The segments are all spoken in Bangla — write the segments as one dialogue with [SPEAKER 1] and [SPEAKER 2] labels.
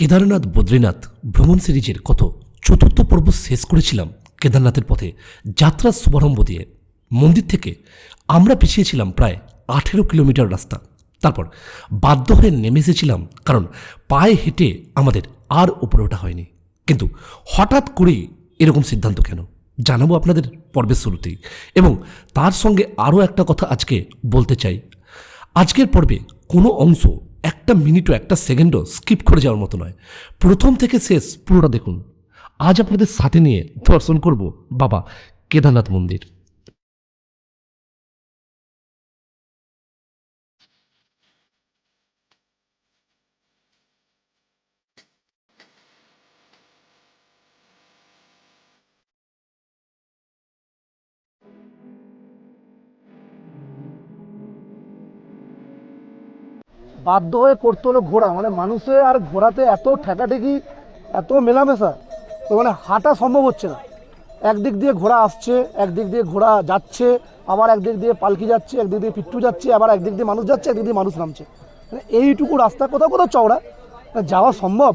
[SPEAKER 1] কেদারনাথ বদ্রীনাথ ভ্রমণ সিরিজের কত চতুর্থ পর্ব শেষ করেছিলাম কেদারনাথের পথে যাত্রার শুভারম্ভ দিয়ে। মন্দির থেকে আমরা পিছিয়েছিলাম প্রায় আঠেরো কিলোমিটার রাস্তা। তারপর বাধ্য হয়ে নেমে এসেছিলাম কারণ পায়ে হেঁটে আমাদের আর উপরে ওঠা হয়নি। কিন্তু হঠাৎ করেই এরকম সিদ্ধান্ত কেন? জানাব আপনাদের পর্বের শুরুতেই। এবং তার সঙ্গে আরও একটা কথা আজকে বলতে চাই। আজকের পর্বে কোনো অংশ একটা মিনিটও, একটা সেকেন্ডও স্কিপ করে যাওয়ার মতো নয়। প্রথম থেকে শেষ পুরোটা দেখুন। আজ আপনাদের সাথে নিয়ে দর্শন করব বাবা কেদারনাথ মন্দির।
[SPEAKER 2] বাধ্য হয়ে করতে হলো ঘোড়া। মানে মানুষে আর ঘোড়াতে এত ঠেকাঠেকি, এত মেলামেশা, তো মানে হাঁটা সম্ভব হচ্ছে না। একদিক দিয়ে ঘোড়া আসছে, একদিক দিয়ে ঘোড়া যাচ্ছে, আবার একদিক দিয়ে পালকি যাচ্ছে, একদিক দিয়ে পিট্টু যাচ্ছে, আবার একদিক দিয়ে মানুষ যাচ্ছে, একদিক দিয়ে মানুষ নামছে। মানে এইটুকু রাস্তা কোথাও কোথাও চওড়া মানে যাওয়া সম্ভব।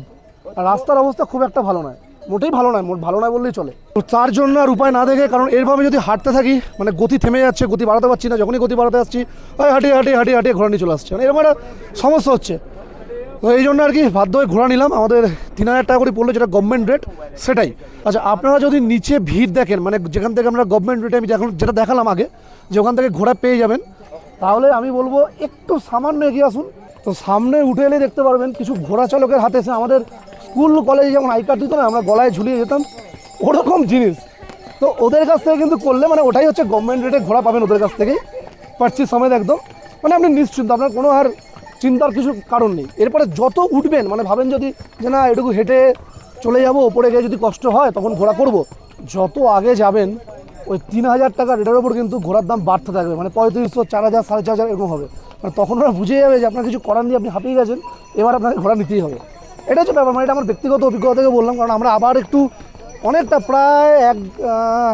[SPEAKER 2] রাস্তার অবস্থা খুব একটা ভালো নয়। মোটেই ভালো নয়, মোট ভালো নয় বললেই চলে। তো তার জন্য আর উপায় না দেখে, কারণ এরভাবে যদি হাঁটতে থাকি মানে গতি থেমে যাচ্ছে, গতি বাড়াতে পারছি না, যখনই গতি বাড়াতে যাচ্ছি ওই হাঁটি হাঁটি হাঁটি হাঁটি ঘোড়া নিয়ে চলে আসছে। মানে এরকম একটা সমস্যা হচ্ছে। তো এই জন্য আর কি বাধ্য হয়ে ঘোড়া নিলাম। আমাদের তিন হাজার টাকা করে পড়ল যেটা গভর্নমেন্ট রেট সেটাই। আচ্ছা আপনারা যদি নিচে ভিড় দেখেন মানে যেখান থেকে আমরা গভর্নমেন্ট রেটে আমি যখন যেটা দেখালাম আগে, যে ওখান থেকে ঘোড়া পেয়ে যাবেন, তাহলে আমি বলব একটু সামান্য এগিয়ে আসুন। তো সামনে উঠে এলে দেখতে পারবেন, কিছু ঘোড়া চালকের হাতে এসে আমাদের স্কুল, কলেজে যেমন আই কার্ড দিত না আমরা গলায় ঝুলিয়ে যেতাম, ওরকম জিনিস। তো ওদের কাছ থেকে কিন্তু করলে মানে ওটাই হচ্ছে গভর্নমেন্ট রেটে ঘোড়া পাবেন ওদের কাছ থেকেই পারচিস সমেত একদম। মানে আপনি নিশ্চিন্ত, আপনার কোনো আর চিন্তার কিছু কারণ নেই। এরপরে যত উঠবেন মানে ভাবেন যদি যে না, এটুকু হেঁটে চলে যাব, ওপরে গিয়ে যদি কষ্ট হয়, তখন ঘোড়া করব। যত আগে যাবেন, ওই তিন হাজার টাকা রেটের ওপর কিন্তু ঘোড়ার দাম বাড়তে থাকবে। মানে পঁয়ত্রিশশো, চার হাজার, সাড়ে চার হাজার এরকম হবে। মানে তখন ওরা বুঝে যাবে যে আপনার কিছু করার নিয়ে আপনি হাঁপিয়ে গেছেন, এবার আপনাকে ঘোড়া নিতেই হবে। এটা হচ্ছে ব্যাপার মানে এটা আমার ব্যক্তিগত অভিজ্ঞতা থেকে বললাম, কারণ আমরা আবার একটু অনেকটা প্রায় এক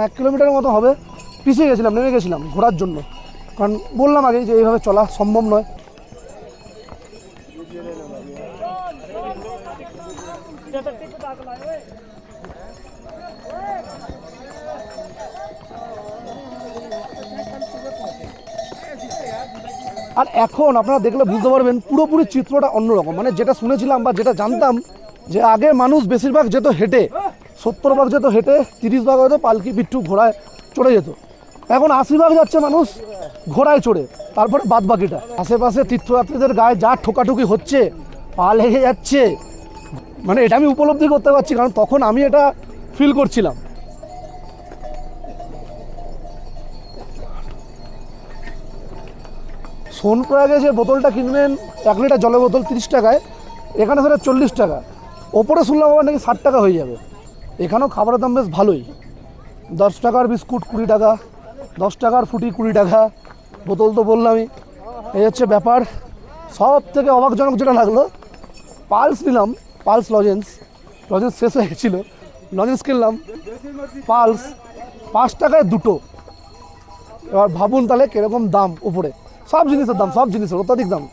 [SPEAKER 2] এক কিলোমিটারের মতো হবে। পিছিয়ে গেছিলাম, নেমে গেছিলাম ঘোরার জন্য। কারণ বললাম আগে যে এইভাবে চলা সম্ভব নয়। আর এখন আপনারা দেখলে বুঝতে পারবেন পুরোপুরি চিত্রটা অন্যরকম। মানে যেটা শুনেছিলাম বা যেটা জানতাম যে আগে মানুষ বেশিরভাগ যেত হেঁটে, সত্তর ভাগ যেত হেঁটে, তিরিশ ভাগ হয়তো পালকি পিট্টু ঘোড়ায় চড়ে যেত। এখন আশি ভাগ যাচ্ছে মানুষ ঘোড়ায় চড়ে, তারপরে বাদ বাকিটা। আশেপাশে তীর্থযাত্রীদের গায়ে যা ঠোকাঠুকি হচ্ছে, পা লেগে যাচ্ছে। মানে এটা আমি উপলব্ধি করতে পারছি, কারণ তখন আমি এটা ফিল করছিলাম। সোনপ্রয়াগে যে বোতলটা কিনবেন, এক লিটার জলের বোতল তিরিশ টাকায়, এখানে সেটা চল্লিশ টাকা। ওপরে শুনলাম আবার নাকি ষাট টাকা হয়ে যাবে। এখানেও খাবারের দাম বেশ ভালোই। দশ টাকার বিস্কুট কুড়ি টাকা, দশ টাকার ফুটি কুড়ি টাকা, বোতল তো বললামই। এই হচ্ছে ব্যাপার। সব থেকে অবাকজনক যেটা লাগল, পালস নিলাম, পালস লজেন্স। লজেন্স শেষ হয়ে গেছিল, লজেন্স কিনলাম, পালস, পাঁচ টাকায় দুটো। এবার ভাবুন তাহলে কীরকম দাম উপরে। সব জিনিসের দাম, সব জিনিসের, অত্যাধিক দাম।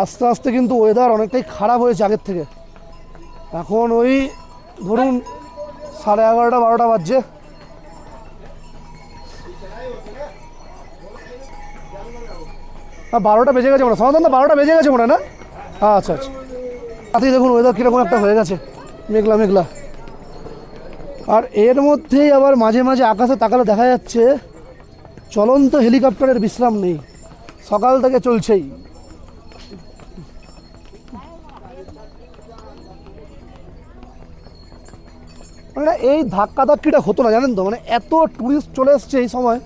[SPEAKER 2] আস্তে আস্তে কিন্তু ওয়েদার অনেকটাই খারাপ হয়েছে আগের থেকে। এখন ওই ধরুন সাড়ে এগারোটা, বারোটা বাজছে। হ্যাঁ বারোটা বেজে গেছে মনে হয়। সমাধান বারোটা বেজে গেছে মনে হয় না? আচ্ছা আচ্ছা। তাতেই দেখুন ওয়েদার কীরকম একটা হয়ে গেছে। মেঘলা মেঘলা। আর এর মধ্যেই আবার মাঝে মাঝে আকাশে তাকালে দেখা যাচ্ছে চলন্ত হেলিকপ্টারের বিশ্রাম নেই। সকাল থেকে চলছেই। মানে এই ধাক্কা ধাক্কিটা হতো না, জানেন তো? মানে এত ট্যুরিস্ট চলে এসছে এই সময়,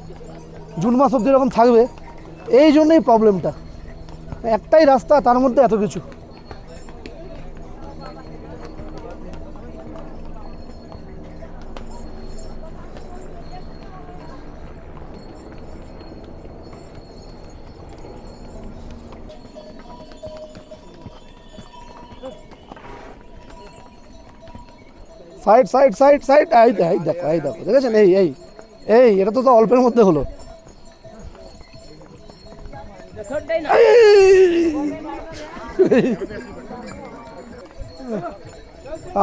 [SPEAKER 2] জুন মাস অব্দি এরকম থাকবে, এই জন্যই প্রবলেমটা একটাই রাস্তা, তার মধ্যে এত কিছু। Side side side side. এই এই দেখো এই দেখো দেখেছেন এই এই এই, এটা তো তো অল্পের মধ্যে হলো।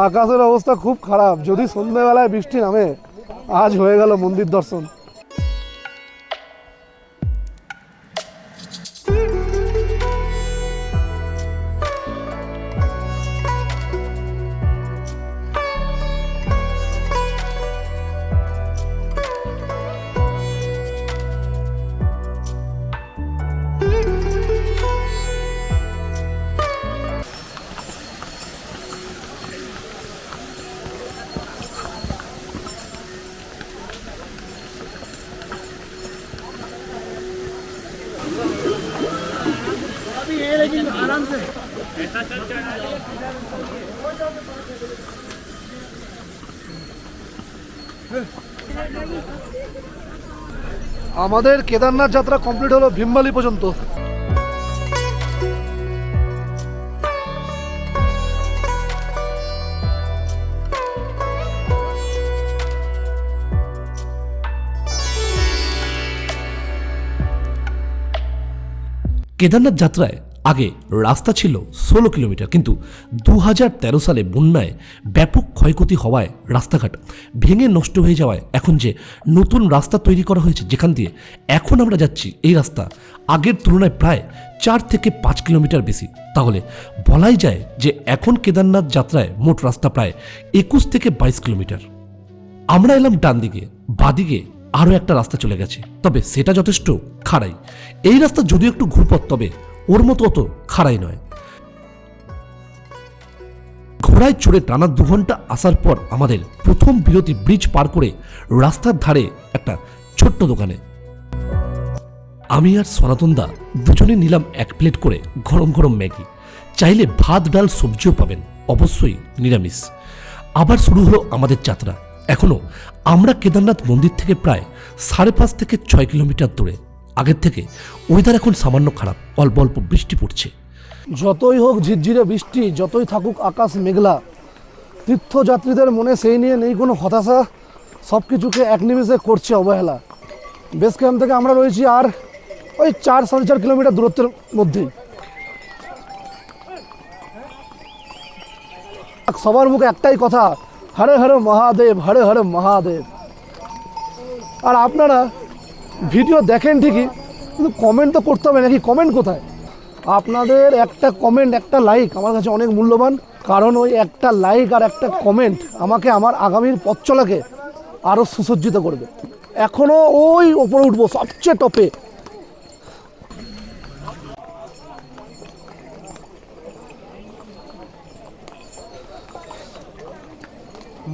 [SPEAKER 2] আকাশের অবস্থা খুব খারাপ। যদি সন্ধ্যেবেলায় বৃষ্টি নামে, আজ হয়ে গেল মন্দির দর্শন। আমাদের কেদারনাথ যাত্রা কমপ্লিট হলো ভীমবালি পর্যন্ত।
[SPEAKER 1] কেদারনাথ যাত্রায় আগে রাস্তা ছিল ষোলো কিলোমিটার, কিন্তু দু হাজার তেরো সালে বন্যায় ব্যাপক ক্ষয়ক্ষতি হওয়ায় রাস্তাঘাট ভেঙে নষ্ট হয়ে যাওয়ায় এখন যে নতুন রাস্তা তৈরি করা হয়েছে যেখান দিয়ে এখন আমরা যাচ্ছি, এই রাস্তা আগের তুলনায় প্রায় চার থেকে পাঁচ কিলোমিটার বেশি। তাহলে বলাই যায় যে এখন কেদারনাথ যাত্রায় মোট রাস্তা প্রায় একুশ থেকে বাইশ কিলোমিটার। আমরা এলাম ডান দিকে বাদিকে আরও একটা রাস্তা চলে গেছে। তবে সেটা যথেষ্ট খাড়াই। এই রাস্তা যদিও একটু ঘুরপথ, তবে ওর মতো অত খাড়াই নয়। ঘোড়ায় চড়ে টানা দু ঘণ্টা আসার পর আমাদের প্রথম বিরতি ব্রিজ পার করে রাস্তার ধারে একটা ছোট্ট দোকানে। আমি আর সনাতন দা দুজনে নিলাম এক প্লেট করে গরম গরম ম্যাগি। চাইলে ভাত, ডাল, সবজিও পাবেন, অবশ্যই নিরামিষ। আবার শুরু হলো আমাদের যাত্রা। এখনও আমরা কেদারনাথ মন্দির থেকে প্রায় সাড়ে পাঁচ থেকে ছয় কিলোমিটার দূরে। আগের থেকে ওয়েদার এখন সামান্য খারাপ, অল্প অল্প বৃষ্টি পড়ছে।
[SPEAKER 2] যতই হোক ঝিরঝিরে বৃষ্টি, যতই থাকুক আকাশ মেঘলা, তীর্থযাত্রীদের মনে সেই নিয়ে নেই কোনো হতাশা সব কিছুকে এক নিমেষে করছে অবহেলা। বেস ক্যাম্প থেকে আমরা রয়েছি আর ওই চার সাড়ে চার কিলোমিটার দূরত্বের মধ্যেই সবার মুখে একটাই কথা হরে হরে মহাদেব, হরে হরে মহাদেব। আর আপনারা ভিডিও দেখেন ঠিকই, কিন্তু কমেন্ট তো করতে হবে নাকি? কমেন্ট কোথায়? আপনাদের একটা কমেন্ট একটা লাইক আমার কাছে অনেক মূল্যবান, কারণ ওই একটা লাইক আর একটা কমেন্ট আমাকে আমার আগামীর পথ চলাকে আরও সুসজ্জিত করবে। এখনও ওই ওপরে উঠবো, সবচেয়ে টপে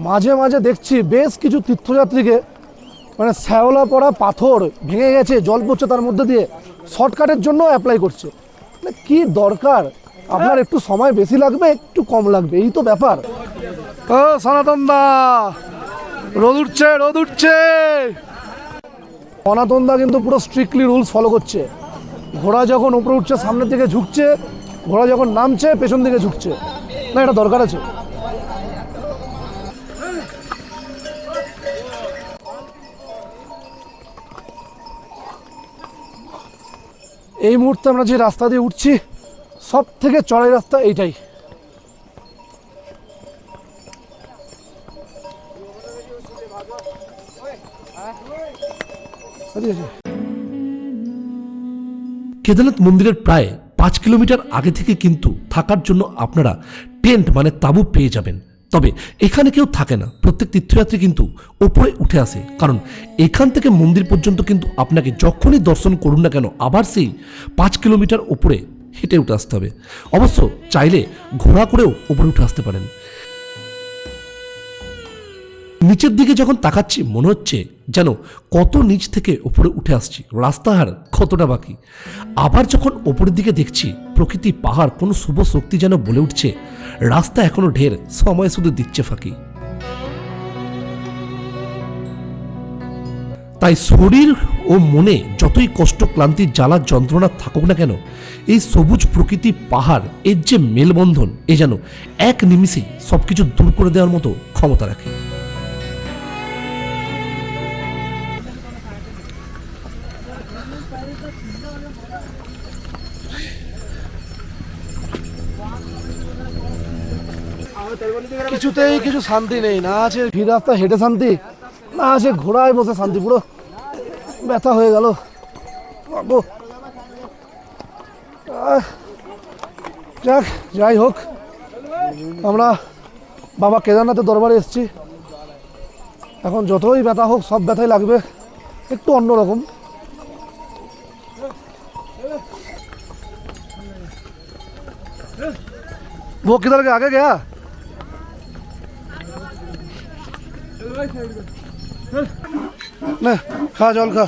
[SPEAKER 2] মাঝে মাঝে দেখছি বেশ কিছু তীর্থযাত্রীকে মানে শ্যাওলা পড়া পাথর ভেঙে গেছে, জল পড়ছে তার মধ্যে দিয়ে। শর্টকাটের জন্য অ্যাপ্লাই করছে। মানে কি দরকার? আপনার একটু সময় বেশি লাগবে, একটু কম লাগবে, এই তো ব্যাপার। ও সনাতন দা, রোদ উঠছে রোদ উঠছে। সনাতন দা কিন্তু পুরো স্ট্রিক্টলি রুলস ফলো করছে। ঘোড়া যখন উপরে উঠছে, সামনের দিকে ঝুঁকছে, ঘোড়া যখন নামছে, পেছন দিকে ঝুঁকছে। না, এটা দরকার আছে। এই মুহূর্তে আমরা যে রাস্তা দিয়ে উঠছি সব থেকে চড়াই রাস্তা এইটাই।
[SPEAKER 1] কেদারনাথ মন্দিরের প্রায় পাঁচ কিলোমিটার আগে থেকে কিন্তু থাকার জন্য আপনারা টেন্ট মানে তাঁবু পেয়ে যাবেন। তবে এখানে কেউ থাকে না। প্রত্যেক তীর্থযাত্রী কিন্তু ওপরে উঠে আসে। কারণ এখান থেকে মন্দির পর্যন্ত কিন্তু আপনাকে যখনই দর্শন করুন না কেন, আবার সেই পাঁচ কিলোমিটার ওপরে হেঁটে উঠে আসতে হবে। অবশ্য চাইলে ঘোড়া করেও ওপরে উঠে আসতে পারেন। নিচের দিকে যখন তাকাচ্ছি, মনে হচ্ছে যেন কত নিচ থেকে ওপরে উঠে আসছি। রাস্তাহার কতটা বাকি। আবার যখন ওপরের দিকে দেখছি, প্রকৃতি, পাহাড়, কোনো শুভ শক্তি যেন বলে উঠছে রাস্তা এখনও ঢের, সময় শুধু দিচ্ছে ফাঁকি। তাই শরীর ও মনে যতই কষ্ট, ক্লান্তি, জ্বালা, যন্ত্রণা থাকুক না কেন, এই সবুজ প্রকৃতি, পাহাড়, এর যে মেলবন্ধন, এ যেন এক নিমিষেই সবকিছু দূর করে দেওয়ার মতো ক্ষমতা রাখে।
[SPEAKER 2] কিছুতেই কিছু শান্তি নেই না আছে ভিড় রাস্তা হেঁটে শান্তি না আছে ঘোড়ায় বসে শান্তি পুরো ব্যথা হয়ে গেল বাবু। আহ, যাক যাই হোক আমরা বাবা কেদারনাথের দরবারে এসেছি এখন যতই ব্যথা হোক সব ব্যথাই লাগবে একটু অন্যরকম वो किधर गया आगे गया না খা জল খা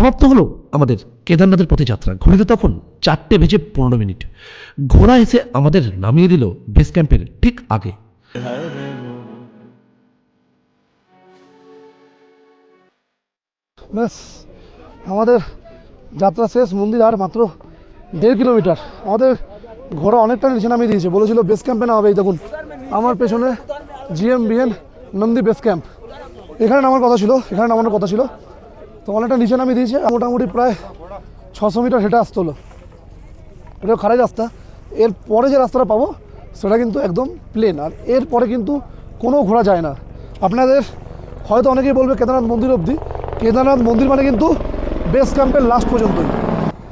[SPEAKER 1] সমাপ্ত হলো আমাদের কেদারনাথের পথে যাত্রা ঘড়িতে তখন চারটে বেজে পনেরো মিনিট। ঘোড়া এসে আমাদের নামিয়ে দিল বেস ক্যাম্পের ঠিক আগে।
[SPEAKER 2] ব্যাস, আমাদের যাত্রা শেষ, মন্দির আর মাত্র দেড় কিলোমিটার। আমাদের ঘোড়া অনেকটা নিচে নামিয়ে দিয়েছে। বলেছিল বেস ক্যাম্পে নামাবে এই দেখুন আমার পেছনে GM VN Nandi base camp. এখানে নামার কথা ছিল, এখানে নামানোর কথা ছিল। তো অনেকটা নিচে নামিয়ে দিয়েছে মোটামুটি প্রায় ছশো মিটার হেঁটে আসতে হলো। এটা খারাই রাস্তা। এর পরে যে রাস্তাটা পাবো, সেটা কিন্তু একদম প্লেন আর এর পরে কিন্তু কোনো ঘোরা যায় না। আপনাদের হয়তো অনেকেই বলবে কেদারনাথ মন্দির অবধি। কেদারনাথ মন্দির মানে কিন্তু বেস ক্যাম্পের লাস্ট পর্যন্তই।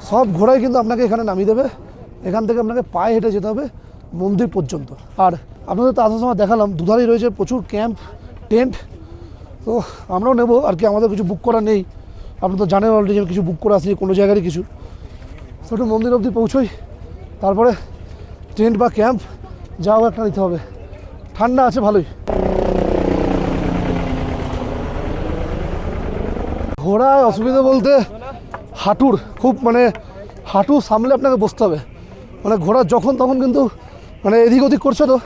[SPEAKER 2] সব ঘোড়াই কিন্তু আপনাকে এখানে নামিয়ে দেবে। এখান থেকে আপনাকে পায়ে হেঁটে যেতে হবে মন্দির পর্যন্ত। আর আপনাদের তো আসার সময় দেখালাম, দুধারেই রয়েছে প্রচুর ক্যাম্প টেন্ট তো আমরাও নেব, আর কি আমাদের কিছু বুক করা নেই। আপনি তো জানেন অলরেডি কিছু বুক করে আসি কোনো জায়গারই কিছু। তো একটু মন্দির অবধি পৌঁছোই, তারপরে টেন্ট বা ক্যাম্প যাও একটা নিতে হবে। ঠান্ডা আছে ভালোই। ঘোড়ায় অসুবিধা বলতে হাঁটুর, খুব মানে হাঁটু সামলে আপনাকে বসতে হবে। মানে ঘোড়া যখন তখন কিন্তু মানে এদিক ওদিক করছে তো,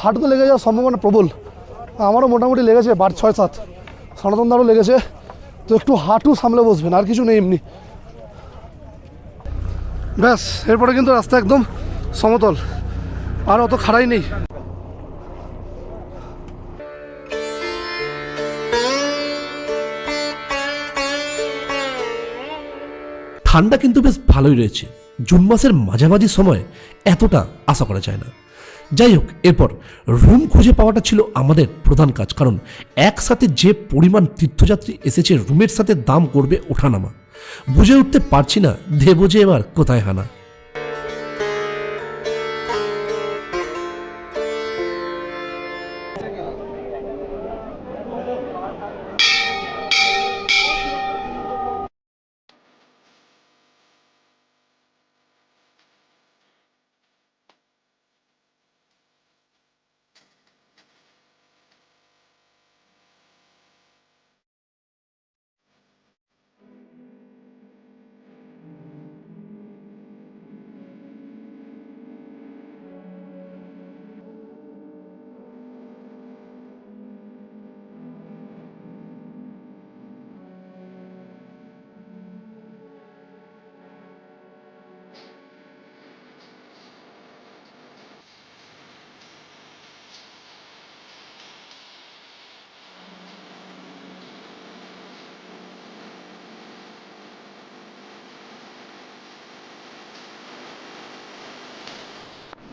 [SPEAKER 2] হাঁটুতে লেগে যাওয়ার সম্ভাবনা প্রবল। আমারও মোটামুটি লেগেছে বার ছয় সাত। সনাতনদারও লেগেছে। তো একটু হাঁটু সামলে বসবেন, আর কিছু নেই এমনি। ব্যাস, এরপরে কিন্তু রাস্তা একদম সমতল, আর অত খাড়াই নেই।
[SPEAKER 1] ঠান্ডা কিন্তু বেশ ভালোই রয়েছে। জুন মাসের মাঝামাঝি সময় এতটা আশা করা যায় না। যাই হোক এরপর রুম খুঁজে পাওয়াটা ছিল আমাদের প্রধান কাজ, কারণ একসাথে যে পরিমাণ তীর্থযাত্রী এসেছে রুমের সাথে দাম করবে ওঠানামা। বুঝে উঠতে পারছি না, দেবো যে এবার কোথায় হানা।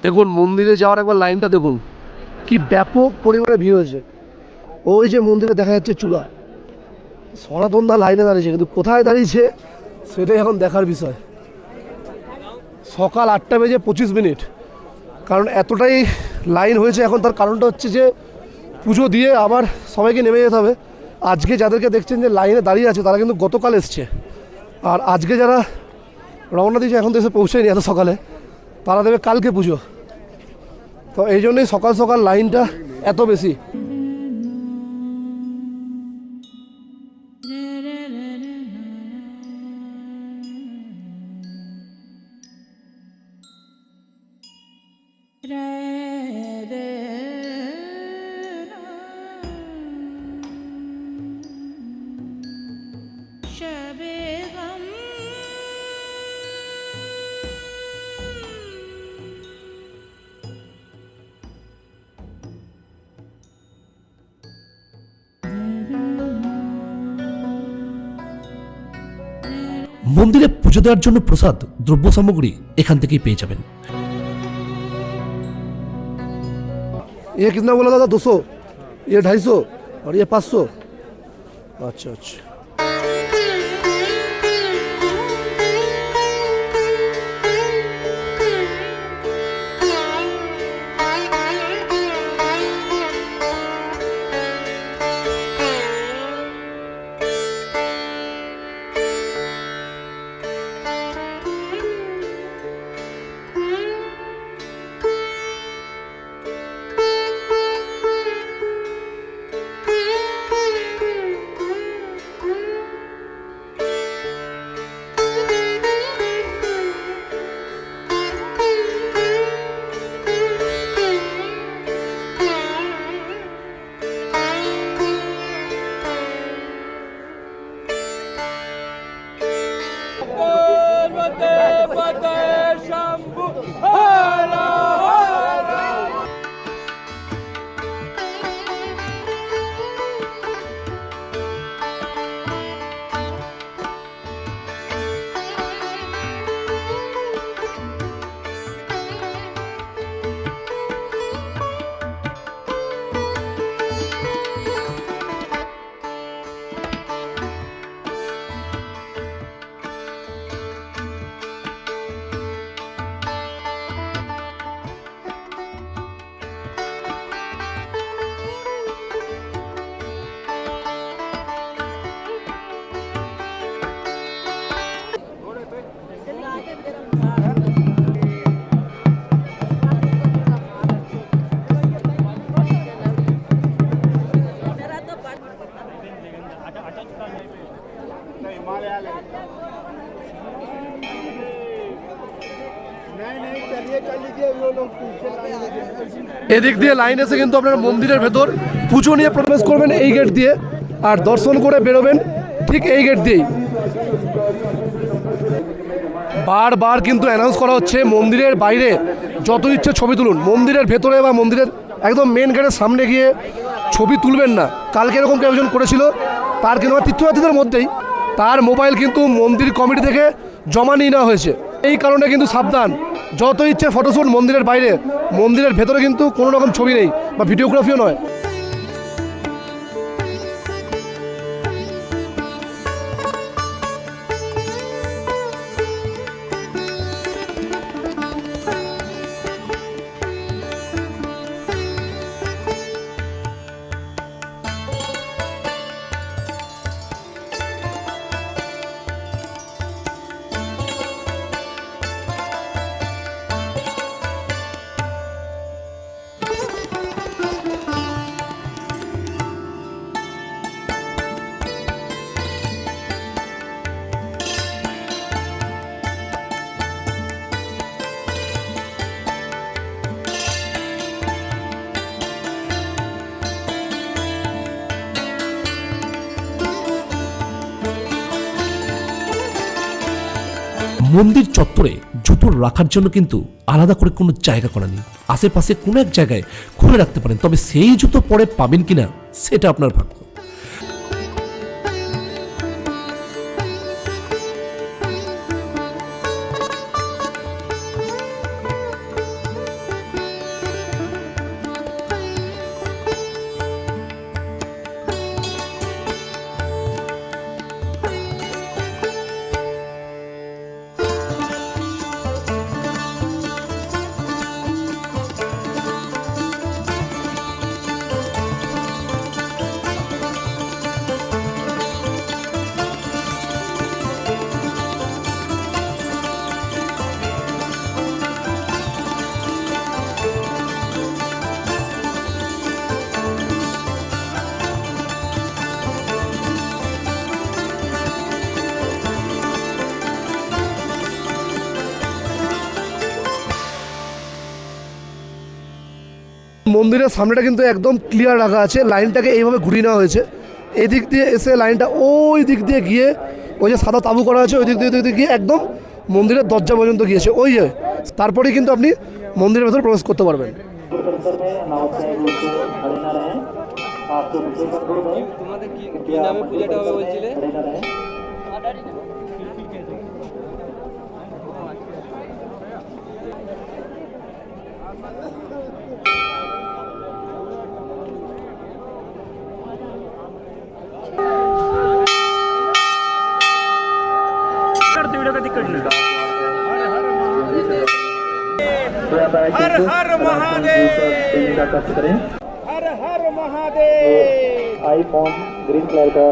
[SPEAKER 2] দেখুন, মন্দিরে যাওয়ার একবার লাইনটা দেখুন। কি ব্যাপক পরিমাণে ভিড় হয়েছে। ওই যে মন্দিরে দেখা যাচ্ছে চূড়া। সনাতনদা লাইনে দাঁড়িয়েছে, কিন্তু কোথায় দাঁড়িয়েছে, সেটাই এখন দেখার বিষয়। সকাল আটটা বেজে পঁচিশ মিনিট। কারণ এতটাই লাইন হয়েছে, এখন তার কারণটা হচ্ছে যে পুজো দিয়ে আবার সবাইকে নেমে যেতে হবে। আজকে যাদেরকে দেখছেন যে লাইনে দাঁড়িয়ে আছে, তারা কিন্তু গতকাল এসছে। আর আজকে যারা রওনা দিয়েছে, এখন তো এসে পৌঁছায়নি এত সকালে। তারা দেবে কালকে পুজো। তো এই জন্যই সকাল সকাল লাইনটা এত বেশি।
[SPEAKER 1] মন্দিরে পুজো দেওয়ার জন্য প্রসাদ দ্রব্য সামগ্রী এখান থেকেই পেয়ে যাবেন
[SPEAKER 2] ये कितना बोला दादा दो सौ ये ढाई सौ और ये पाँच सौ अच्छा अच्छा এদিক দিয়ে লাইন এসে কিন্তু আপনারা মন্দিরের ভেতর পুজো নিয়ে প্রবেশ করবেন এই গেট দিয়ে। আর দর্শন করে বেরোবেন ঠিক এই গেট দিয়েই। বারবার কিন্তু অ্যানাউন্স করা হচ্ছে, মন্দিরের বাইরে যত ইচ্ছে ছবি তুলুন, মন্দিরের ভেতরে বা মন্দিরের একদম মেন গেটের সামনে গিয়ে ছবি তুলবেন না। কালকে এরকম কেউ করেছিল, তার কিন্তু তীর্থযাত্রীদের মধ্যেই। তার মোবাইল কিন্তু মন্দির কমিটি থেকে জমা নিয়ে নেওয়া হয়েছে। এই কারণে কিন্তু সাবধান। যত ইচ্ছে ফটোশ্যুট মন্দিরের বাইরে। মন্দিরের ভেতরে কিন্তু কোনো রকম ছবি নেই বা ভিডিওগ্রাফিও নয়।
[SPEAKER 1] মন্দির চত্বরে জুতো রাখার জন্য কিন্তু আলাদা করে কোনো জায়গা করা নেই। আশেপাশে কোনো এক জায়গায় খুলে রাখতে পারেন, তবে সেই জুতো পরে পাবেন কিনা সেটা আপনার ভাগ্য। মন্দিরের সামনেটা কিন্তু একদম ক্লিয়ার রাখা আছে। লাইনটাকে এইভাবে ঘুরিয়ে নেওয়া হয়েছে। এদিক দিয়ে এসে লাইনটা ওই দিক দিয়ে গিয়ে ওই যে সাদা তাবু করা আছে, ওই দিক দিয়ে দিক দিয়ে গিয়ে একদম মন্দিরের দরজা পর্যন্ত গিয়েছে। ওই যে, তারপরেই কিন্তু আপনি মন্দিরের ভেতরে প্রবেশ করতে পারবেন।
[SPEAKER 3] Har Har Mahadev. Har Har Mahadev
[SPEAKER 4] iPhone green colour का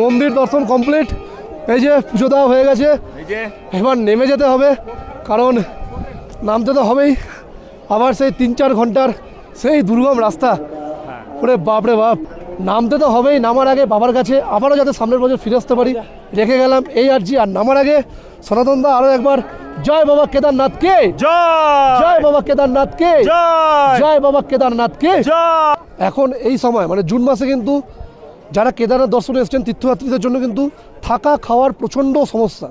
[SPEAKER 2] মন্দির দর্শন কমপ্লিট। এই যে পুজো দেওয়া হয়ে গেছে। এবার নেমে যেতে হবে। কারণ নামতে তো হবেই। আবার সেই তিন চার ঘণ্টার সেই দুর্গম রাস্তা। ওরে বাপ রে বাপ নামতে তো হবেই নামার আগে বাবার কাছে আবারও যাতে সামনের বছর ফিরে আসতে পারি রেখে গেলাম এই আর্জি আর নামার আগে সনাতন দা আরও একবার জয় বাবা কেদারনাথ কে?
[SPEAKER 3] জয়!
[SPEAKER 2] জয় বাবা কেদারনাথ কে?
[SPEAKER 3] জয়!
[SPEAKER 2] জয় বাবা কেদারনাথ কে?
[SPEAKER 3] জয়!
[SPEAKER 2] এখন এই সময় মানে জুন মাসে কিন্তু যারা কেদারনাথ দর্শনে এসেছেন তীর্থযাত্রীদের জন্য কিন্তু থাকা খাওয়ার প্রচণ্ড সমস্যা।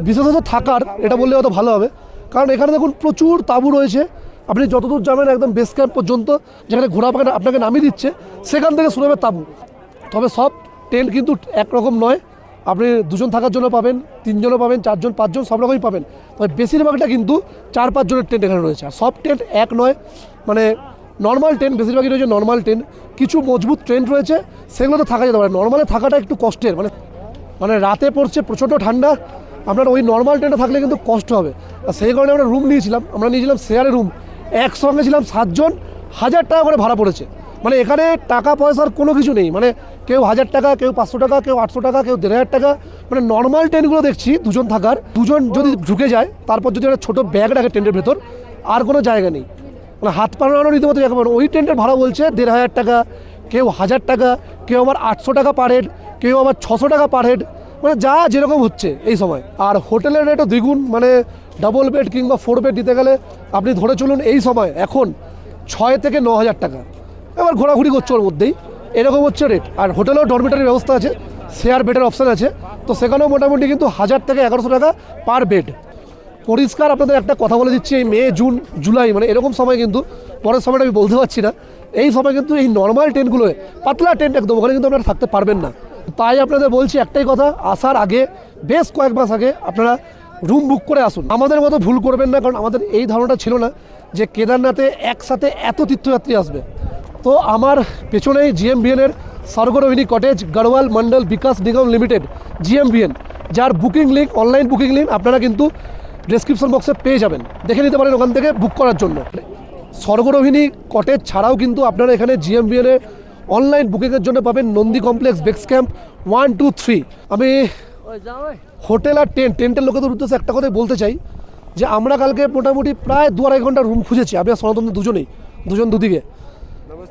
[SPEAKER 2] বিশেষত থাকার এটা বললে হয়তো ভালো হবে। কারণ এখানে দেখুন প্রচুর তাঁবু রয়েছে। আপনি যতদূর যাবেন একদম বেস ক্যাম্প পর্যন্ত যেখানে পাখানা আপনাকে নামিয়ে দিচ্ছে, সেখান থেকে শুরু হবে তাঁবু। তবে সব টেন্ট কিন্তু একরকম নয়। আপনি দুজন থাকার জন্য পাবেন, তিনজনও পাবেন, চারজন, পাঁচজন, সব রকমই পাবেন। তবে বেশিরভাগটা কিন্তু চার, পাঁচজনের টেন্ট এখানে রয়েছে। আর সব টেন্ট এক নয় মানে নর্মাল ট্রেন বেশিরভাগই রয়েছে নর্মাল ট্রেন কিছু মজবুত ট্রেন রয়েছে, সেগুলোতে থাকা যেতে পারে। নর্মালে থাকাটা একটু কষ্টের মানে মানে রাতে পড়ছে, প্রচণ্ড ঠান্ডা। আপনার ওই নর্মাল ট্রেনে থাকলে কিন্তু কষ্ট হবে। আর সেই কারণে আমরা রুম নিয়েছিলাম। আমরা নিয়েছিলাম শেয়ারে রুম একসঙ্গে ছিলাম সাতজন, হাজার টাকা করে ভাড়া পড়েছে। মানে এখানে টাকা পয়সার কোনো কিছু নেই। মানে কেউ হাজার টাকা, কেউ পাঁচশো টাকা, কেউ আটশো টাকা, কেউ দেড় হাজার টাকা। মানে নর্মাল ট্রেনগুলো দেখছি, দুজন থাকার। দুজন যদি ঢুকে যায়, তারপর যদি একটা ছোটো ব্যাগ রাখে ট্রেনের ভেতর, আর কোনো জায়গা নেই। মানে হাত পাড়ানো রীতিমতো একেবারে ওই টেন্টের ভাড়া বলছে দেড় হাজার টাকা, কেউ হাজার টাকা, কেউ আবার আটশো টাকা পার হেড কেউ আবার ছশো টাকা পার হেড মানে যা যেরকম হচ্ছে এই সময়। আর হোটেলের রেটও দ্বিগুণ। মানে ডাবল বেড কিংবা ফোর বেড দিতে গেলে আপনি ধরে চলুন এই সময়, এখন ছয় থেকে ন হাজার টাকা। এবার ঘোরাঘুরি করছে ওর মধ্যেই। এরকম হচ্ছে রেট আর হোটেলেও ডরমিটারির ব্যবস্থা আছে শেয়ার বেডের অপশান আছে। তো সেখানেও মোটামুটি কিন্তু হাজার থেকে এগারোশো টাকা পার বেড পরিষ্কার আপনাদের একটা কথা বলে দিচ্ছি, এই মে, জুন, জুলাই মানে এরকম সময় কিন্তু, পরের সময়টা আমি বলতে পারছি না। এই সময় কিন্তু এই নর্মাল টেন্টগুলোয় পাতলা টেন্ট একদম, ওখানে কিন্তু আপনারা থাকতে পারবেন না। তাই আপনাদের বলছি একটাই কথা, আসার আগে, বেশ কয়েক মাস আগে আপনারা রুম বুক করে আসুন। আমাদের মতো ভুল করবেন না, কারণ আমাদের এই ধারণাটা ছিল না যে কেদারনাথে একসাথে এত তীর্থযাত্রী আসবে। তো আমার পেছনেই জিএমবিএনের Swargarohini cottage Garhwal Mandal Vikas Nigam limited GMVN, যার booking link online booking link আপনারা কিন্তু ডেসক্রিপশন বক্সে পেয়ে যাবেন। দেখে নিতে পারেন ওখান থেকে বুক করার জন্য। স্বর্গরোহিণী কটেজ ছাড়াও কিন্তু আপনারা এখানে জিএমবিএনে অনলাইন বুকিংয়ের জন্য পাবেন Nandi complex base camp one two three আমি হোটেল আর টেন্ট টেন্টের লোকেদের উদ্দেশ্যে একটা কথাই বলতে চাই যে আমরা কালকে মোটামুটি প্রায় দু আড়াই ঘণ্টা রুম খুঁজেছি আমি আর সনাতন দুজনেই দুজন দুদিকে।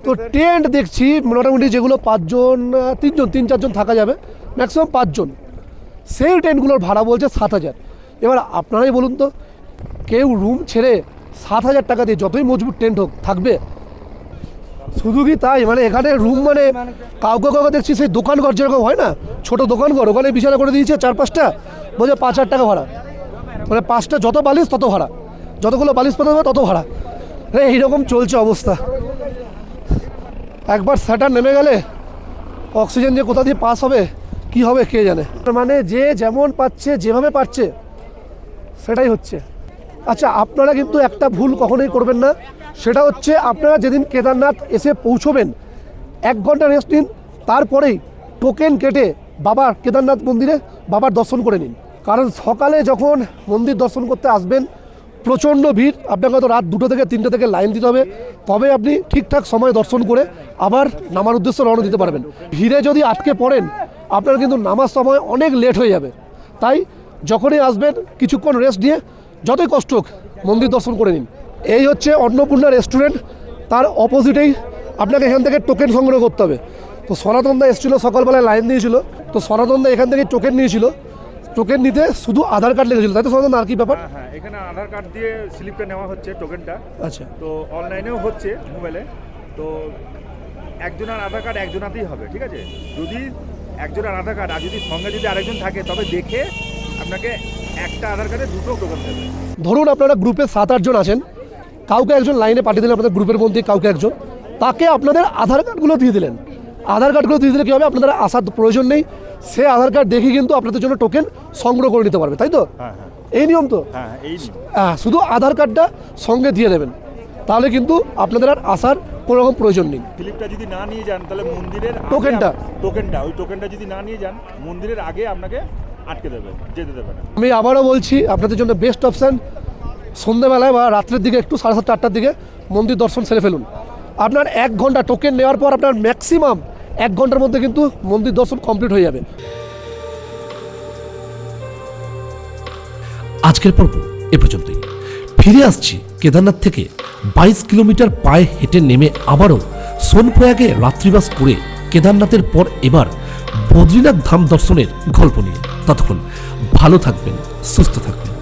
[SPEAKER 2] তো টেন্ট দেখছি মোটামুটি যেগুলো পাঁচজন তিনজন তিন চারজন থাকা যাবে ম্যাক্সিমাম পাঁচজন। সেই টেন্টগুলোর ভাড়া বলছে সাত হাজার। এবার আপনারাই বলুন তো কেউ রুম ছেড়ে সাত হাজার টাকা দিয়ে যতই মজবুত টেন্ট হোক থাকবে শুধু কি তাই মানে এখানে রুম মানে কাউকে কাউকে দেখছি সেই দোকানঘর যেরকম হয় না, ছোট দোকানঘর, ওখানে বিছানা করে দিয়েছে চার পাঁচটা, বলছে পাঁচ হাজার টাকা ভাড়া। মানে পাঁচটা যত বালিশ তত ভাড়া, যতগুলো বালিশ পাতা হবে তত ভাড়া। রে, এইরকম চলছে অবস্থা। একবার স্যাটার নেমে গেলে অক্সিজেন যে কোথা দিয়ে পাস হবে, কি হবে কে জানে। মানে যে যেমন পাচ্ছে, যেভাবে পাচ্ছে সেটাই হচ্ছে। আচ্ছা আপনারা কিন্তু একটা ভুল কখনোই করবেন না। সেটা হচ্ছে আপনারা যেদিন কেদারনাথ এসে পৌঁছবেন, এক ঘণ্টা রেস্ট নিন, তারপরেই টোকেন কেটে বাবার কেদারনাথ মন্দিরে বাবার দর্শন করে নিন। কারণ সকালে যখন মন্দির দর্শন করতে আসবেন, প্রচণ্ড ভিড়, আপনাকে হয়তো রাত দুটো থেকে তিনটে থেকে লাইন দিতে হবে। তবে আপনি ঠিকঠাক সময় দর্শন করে আবার নামার উদ্দেশ্যে রওনা দিতে পারবেন। ভিড়ে যদি আটকে পড়েন, আপনার কিন্তু নামার সময় অনেক লেট হয়ে যাবে। তাই যখনই আসবেন, কিছুক্ষণ রেস্ট দিয়ে যতই কষ্ট হোক মন্দির দর্শন করে নিন। এই হচ্ছে অন্নপূর্ণা রেস্টুরেন্ট তার অপোজিটেই আপনাকে এখান থেকে টোকেন সংগ্রহ করতে হবে। তো সনাতনদা এসেছিল সকালবেলায় লাইন দিয়েছিল। তো সনাতনদা এখান থেকে টোকেন নিয়েছিল। টোকেন নিতে শুধু আধার কার্ড লেগেছিল। তাই তো সনাতন আর কি ব্যাপার?
[SPEAKER 5] হ্যাঁ হ্যাঁ এখানে আধার কার্ড দিয়ে স্লিপটা নেওয়া হচ্ছে টোকেনটা
[SPEAKER 2] আচ্ছা।
[SPEAKER 5] তো অনলাইনেও হচ্ছে মোবাইলে তো একজনের আধার কার্ড একজনাতেই হবে ঠিক আছে? যদি একজনের আধার কার্ড আর যদি সঙ্গে যদি আরেকজন থাকে তবে দেখে আপনাকে একটা আধার কার্ডে দুটো টোকেন দেবে।
[SPEAKER 2] ধরুন আপনারা গ্রুপে সাত আটজন আছেন। কাউকে একজন লাইনে পাঠিয়ে দিলেন আপনাদের গ্রুপের মধ্যে কাউকে একজন তাকে আপনাদের আধার কার্ডগুলো দিয়ে দিলেন। আধার কার্ডগুলো দিয়ে দিলে কী হবে? আপনাদের আসার প্রয়োজন নেই। সে আধার কার্ড দেখে কিন্তু আপনাদের জন্য টোকেন সংগ্রহ করে নিতে পারবে তাই তো?
[SPEAKER 5] হ্যাঁ হ্যাঁ।
[SPEAKER 2] এই নিয়ম তো?
[SPEAKER 5] হ্যাঁ এই
[SPEAKER 2] হ্যাঁ শুধু আধার কার্ডটা সঙ্গে দিয়ে দেবেন। তাহলে কিন্তু আপনাদের আর আসার কোনো রকম প্রয়োজন নেই।
[SPEAKER 5] স্লিপটা যদি না নিয়ে যান তাহলে মন্দিরের
[SPEAKER 2] টোকেনটা?
[SPEAKER 5] টোকেনটা ওই টোকেনটা যদি না নিয়ে যান মন্দিরের আগে আপনাকে আটকে দেবে যেতে দেবে না।
[SPEAKER 2] আমি আবারও বলছি আপনাদের জন্য বেস্ট অপশান সন্ধ্যেবেলায় বা রাত্রের দিকে একটু সাড়ে সাতটা, আটটার দিকে মন্দির দর্শন সেরে ফেলুন। আপনার এক ঘণ্টা টোকেন নেওয়ার পর আপনার ম্যাক্সিমাম এক ঘণ্টার মধ্যে কিন্তু মন্দির দর্শন কমপ্লিট হয়ে যাবে।
[SPEAKER 1] আজকের পর্ব এ পর্যন্তই। ফিরে আসছি কেদারনাথ থেকে বাইশ কিলোমিটার পায়ে হেঁটে নেমে আবারও সোনপ্রয়াগে রাত্রিবাস করে কেদারনাথের পর এবার বদ্রীনাথ ধাম দর্শনের গল্প নিয়ে। ততক্ষণ ভালো থাকবেন, সুস্থ থাকবেন।